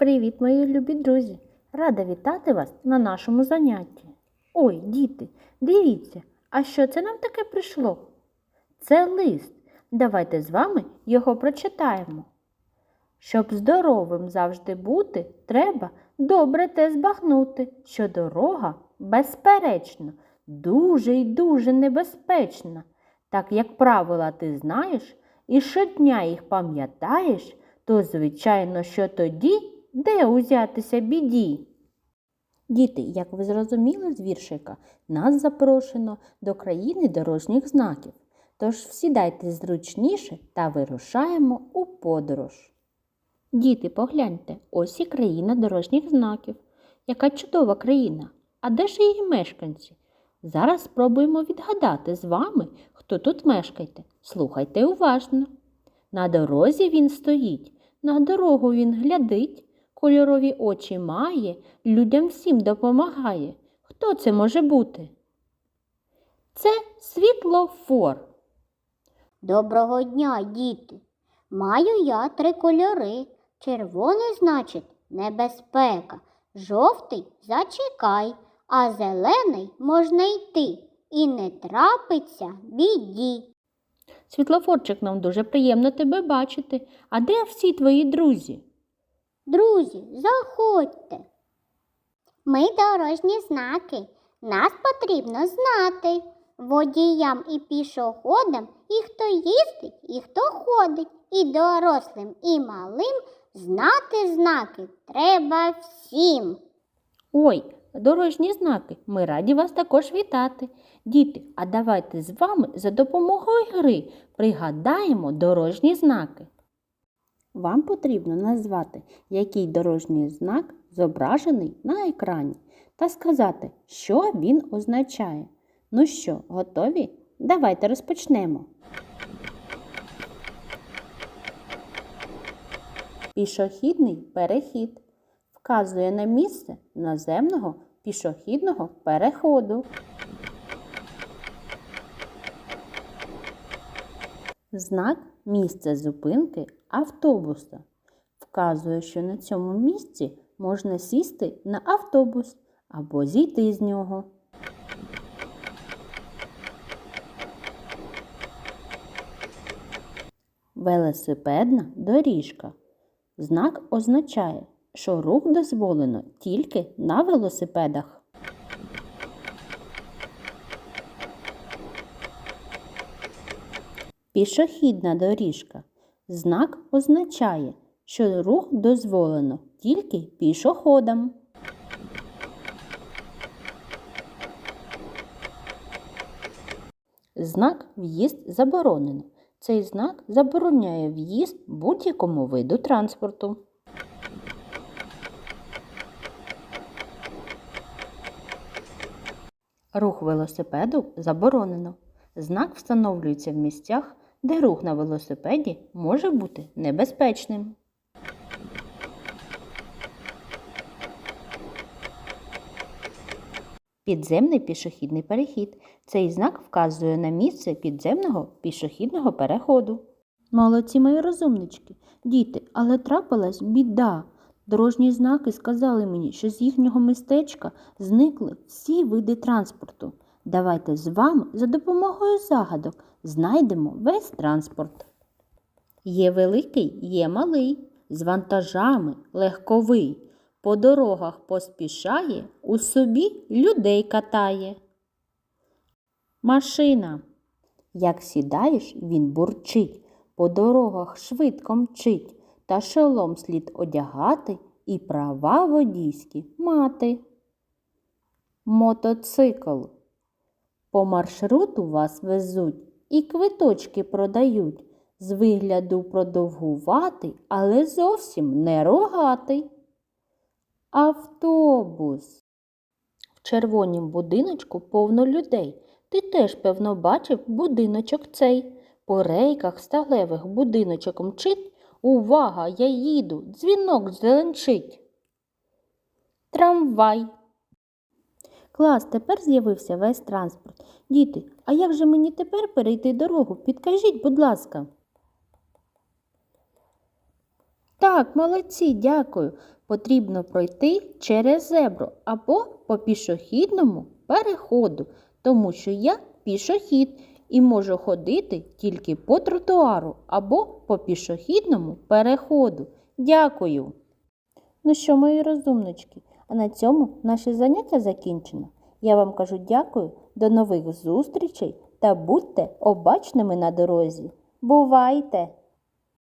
Привіт, мої любі друзі! Рада вітати вас на нашому занятті. Ой, діти, дивіться, а що це нам таке прийшло? Це лист. Давайте з вами його прочитаємо. Щоб здоровим завжди бути, треба добре те збагнути, що дорога, безперечно, дуже й дуже небезпечна. Так як правила ти знаєш і щодня їх пам'ятаєш, то, звичайно, що тоді де узятися біді? Діти, як ви зрозуміли з віршика, нас запрошено до країни дорожніх знаків. Тож сідайте зручніше та вирушаємо у подорож. Діти, погляньте, ось і країна дорожніх знаків. Яка чудова країна! А де ж її мешканці? Зараз спробуємо відгадати з вами, хто тут мешкаєте. Слухайте уважно. На дорозі він стоїть, на дорогу він глядить, кольорові очі має, людям всім допомагає. Хто це може бути? Це світлофор. Доброго дня, діти. Маю я три кольори. Червоний значить небезпека, жовтий зачекай, а зелений можна йти і не трапиться біді. Світлофорчик, нам дуже приємно тебе бачити. А де всі твої друзі? Друзі, заходьте. Ми дорожні знаки. Нас потрібно знати. Водіям і пішоходам, і хто їздить, і хто ходить, і дорослим, і малим знати знаки треба всім. Ой, дорожні знаки, ми раді вас також вітати. Діти, а давайте з вами за допомогою гри пригадаємо дорожні знаки. Вам потрібно назвати, який дорожній знак зображений на екрані, та сказати, що він означає. Ну що, готові? Давайте розпочнемо. Пішохідний перехід вказує на місце наземного пішохідного переходу. Знак місце зупинки автобуса вказує, що на цьому місці можна сісти на автобус або зійти з нього. Велосипедна доріжка. Знак означає, що рух дозволено тільки на велосипедах. Пішохідна доріжка. Знак означає, що рух дозволено тільки пішоходам. Знак в'їзд заборонено. Цей знак забороняє в'їзд будь-якому виду транспорту. Рух велосипеду заборонено. Знак встановлюється в місцях, де рух на велосипеді може бути небезпечним. Підземний пішохідний перехід. Цей знак вказує на місце підземного пішохідного переходу. Молодці мої розумнички, діти, але трапилась біда. Дорожні знаки сказали мені, що з їхнього містечка зникли всі види транспорту. Давайте з вами за допомогою загадок знайдемо весь транспорт. Є великий, є малий, з вантажами легковий. По дорогах поспішає, у собі людей катає. Машина. Як сідаєш, він бурчить, по дорогах швидко мчить, та шолом слід одягати і права водійські мати. Мотоцикл. По маршруту вас везуть і квиточки продають. З вигляду продовгуватий, але зовсім не рогатий. Автобус. В червонім будиночку повно людей. Ти теж, певно, бачив будиночок цей. По рейках сталевих будиночок мчить. Увага, я їду, дзвінок зеленчить. Трамвай. Клас, тепер з'явився весь транспорт. Діти, а як же мені тепер перейти дорогу? Підкажіть, будь ласка. Так, молодці, дякую. Потрібно пройти через зебру або по пішохідному переходу, тому що я пішохід і можу ходити тільки по тротуару або по пішохідному переходу. Дякую. Ну що, мої розумнички, а на цьому наше заняття закінчено. Я вам кажу дякую, до нових зустрічей та будьте обачними на дорозі. Бувайте!